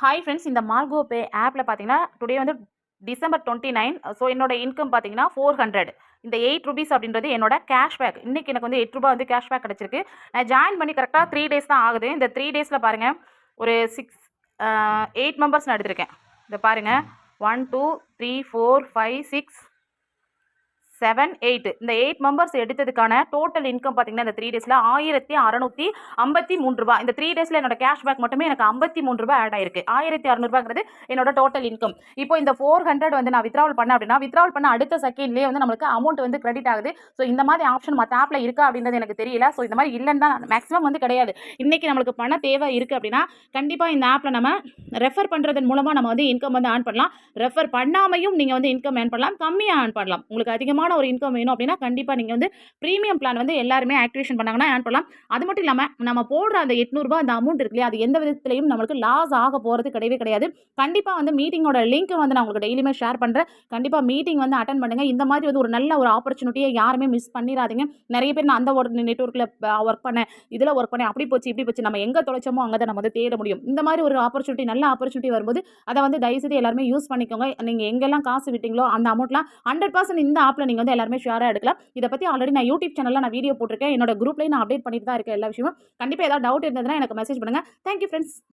Hi friends இந்த Marco pay ஆப்பில் பார்த்தீங்கன்னா டுடே வந்து டிசம்பர் டுவெண்ட்டி நைன் ஸோ என்னோட இன்கம் பார்த்தீங்கன்னா ஃபோர் ஹண்ட்ரட் இந்த எயிட் ருபீஸ் அப்படின்றது என்னோட கேஷ்பேக் இன்றைக்கி எனக்கு வந்து எட்டு ரூபா வந்து கேஷ்பேக் கிடச்சிருக்கு. நான் ஜாயின் பண்ணி கரெக்டாக த்ரீ டேஸ் தான் ஆகுது. இந்த த்ரீ டேஸில் பாருங்கள் ஒரு சிக்ஸ் எயிட் மெம்பர்ஸ் நான் எடுத்திருக்கேன். இதை பாருங்கள் one two three four five six seven eight இந்த எயிட் மெம்பர்ஸ் எடுத்ததுக்கான டோட்டல் இன்கம் பார்த்தீங்கன்னா இந்த த்ரீ டேஸில் ஆயிரத்தி அறநூற்றி ஐம்பத்தி மூணு ரூபா இந்த த்ரீ டேஸில் என்னோட கேஷ்பேக் மட்டுமே எனக்கு ஐம்பத்தி மூணு ரூபா ஆட் ஆயிருக்கு. ஆயிரத்தி அறநூறுபாங்கிறது என்னோட டோட்டல் இன்கம் இப்போ இந்த ஃபோர் ஹண்ட்ரட் வந்து நான் வித்ராவல் பண்ண அப்படின்னா வித்ராவல் பண்ண அடுத்த செகண்ட்லேயே வந்து நம்மளுக்கு அமௌண்ட் வந்து கிரெடிட் ஆகுது. ஸோ இந்த மாதிரி ஆப்ஷன் மற்ற ஆப்பில் இருக்கா அப்படின்றது எனக்கு தெரியல. ஸோ இந்த மாதிரி இல்லைன்னு தான் மேக்ஸிமம் வந்து கிடையாது. இன்றைக்கி நம்மளுக்கு பண தேவை இருக்குது அப்படின்னா கண்டிப்பாக இந்த ஆப்பில் நம்ம ரெஃபர் பண்ணுறதன் மூலமாக நம்ம வந்து இன்கம் வந்து ஆன் பண்ணலாம். ரெஃபர் பண்ணாமையும் நீங்கள் வந்து இன்கம் ஏர்ன் பண்ணலாம். கம்மியாக ஏர்ன் பண்ணலாம். உங்களுக்கு அதிகமான ஒரு இன்கம் வேணும் அப்படின்னா கண்டிப்பாக நீங்கள் வந்து ப்ரீமியம் பிளான் வந்து எல்லாருமே ஆக்டிவேஷன் பண்ணாங்கன்னா ஏர்ன் பண்ணலாம். அது மட்டும் இல்லாமல் நம்ம போடுற அந்த எட்நூறுபா அந்த அமௌண்ட் இருக்கு இல்லையா? அது எந்த விதத்துலையும் நம்மளுக்கு லாஸ் ஆக போகிறது கிடையவே கிடையாது. கண்டிப்பாக வந்து மீட்டிங்கோட லிங்க் வந்து நான் உங்களுக்கு டெய்லியுமே ஷேர் பண்ணுறேன் கண்டிப்பாக மீட்டிங் வந்து அட்டன் பண்ணுங்கள் இந்த மாதிரி வந்து ஒரு நல்ல ஒரு ஆப்பர்ச்சுனிட்டியை யாருமே மிஸ் பண்ணிடாதீங்க நிறைய பேர் நான் அந்த ஒரு நெட்ஒர்க்கில் ஒர்க் பண்ணேன். இதில் ஒர்க் பண்ணேன். அப்படி போச்சு இப்படி போச்சு. நம்ம எங்கே தொலைச்சோமோ அங்கே தான் நம்ம வந்து தேட முடியும். இந்த மாதிரி ஒரு ஆப்பர்ச்சுனிட்டி நல்ல ஆப்பர்ச்சுனிட்டி வரும்போது அதை வந்து தயவுசெய்து எல்லாருமே யூஸ் பண்ணிக்கோங்க. நீங்கள் எங்கெல்லாம் காசு விட்டீங்களோ அந்த அமௌண்ட்லாம் ஹண்ட்ரட் பர்சன்ட் இந்த ஆப்பில் நீங்கள் வந்து எல்லாருமே ஷேராக எடுக்கலாம். இதை பற்றி ஆல்ரெடி நான் யூடியூப் சேனலில் நான் வீடியோ போட்டிருக்கேன். என்னோட குரூப்லேயும் நான் அப்டேட் பண்ணிட்டு தான் இருக்கேன் எல்லா விஷயமும். கண்டிப்பாக ஏதாவது டவுட் இருந்ததுன்னா எனக்கு மெசேஜ் பண்ணுங்கள் தேங்க்யூ ஃப்ரெண்ட்ஸ்